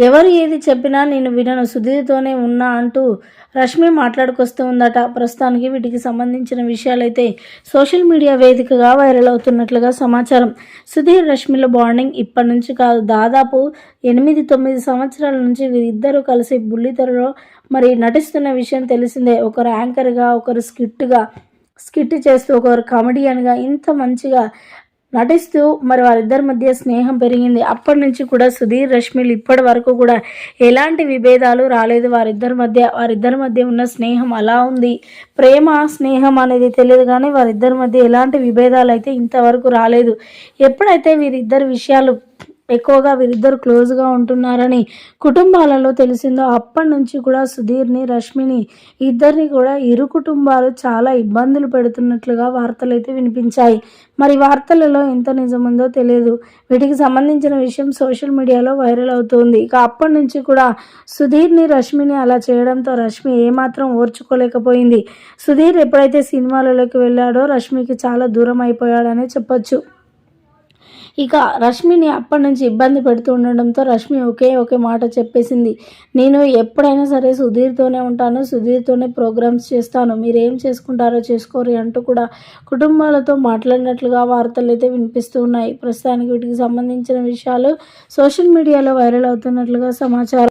ఎవరు ఏది చెప్పినా నేను వినను సుధీర్తోనే ఉన్నా అంటూ రష్మి మాట్లాడుకొస్తూ ఉందట. ప్రస్తుతానికి వీటికి సంబంధించిన విషయాలైతే సోషల్ మీడియా వేదికగా వైరల్ అవుతున్నట్లుగా సమాచారం. సుధీర్ రష్మిల బాండింగ్ ఇప్పటి నుంచి కాదు దాదాపు ఎనిమిది తొమ్మిది సంవత్సరాల నుంచి వీరిద్దరూ కలిసి బుల్లితెరలో మరి నటిస్తున్న విషయం తెలిసిందే. ఒకరు యాంకర్గా ఒకరు స్కిట్గా స్కిట్ చేస్తూ ఒకరు కామెడియన్గా ఇంత మంచిగా నటిస్తూ మరి వారిద్దరి మధ్య స్నేహం పెరిగింది. అప్పటి నుంచి కూడా సుధీర్ రష్మిలు ఇప్పటి వరకు కూడా ఎలాంటి విభేదాలు రాలేదు. వారిద్దరి మధ్య వారిద్దరి మధ్య ఉన్న స్నేహం అలా ఉంది. ప్రేమ స్నేహం అనేది తెలియదు కానీ వారిద్దరి మధ్య ఎలాంటి విభేదాలు అయితే ఇంతవరకు రాలేదు. ఎప్పుడైతే వీరిద్దరి విషయాలు ఎక్కువగా వీరిద్దరు క్లోజ్గా ఉంటున్నారని కుటుంబాలలో తెలిసిందో అప్పటి నుంచి కూడా సుధీర్ని రష్మిని ఇద్దరిని కూడా ఇరు కుటుంబాలు చాలా ఇబ్బందులు పెడుతున్నట్లుగా వార్తలు అయితే వినిపించాయి. మరి వార్తలలో ఎంత నిజముందో తెలియదు. వీటికి సంబంధించిన విషయం సోషల్ మీడియాలో వైరల్ అవుతుంది. ఇక అప్పటి నుంచి కూడా సుధీర్ని రష్మిని అలా చేయడంతో రష్మి ఏమాత్రం ఓర్చుకోలేకపోయింది. సుధీర్ ఎప్పుడైతే సినిమాలలోకి వెళ్ళాడో రష్మికి చాలా దూరం అయిపోయాడనే చెప్పొచ్చు. ఇక రష్మిని అప్పటి నుంచి ఇబ్బంది పెడుతూ ఉండడంతో రష్మి ఒకే ఒకే మాట చెప్పేసింది. నేను ఎప్పుడైనా సరే సుధీర్తోనే ఉంటాను సుధీర్తోనే ప్రోగ్రామ్స్ చేస్తాను. మీరు ఏం చేసుకుంటారో చేసుకోరు అంటూ కూడా కుటుంబాలతో మాట్లాడినట్లుగా వార్తలు అయితే వినిపిస్తూ ఉన్నాయి. ప్రస్తుతానికి వీటికి సంబంధించిన విషయాలు సోషల్ మీడియాలో వైరల్ అవుతున్నట్లుగా సమాచారం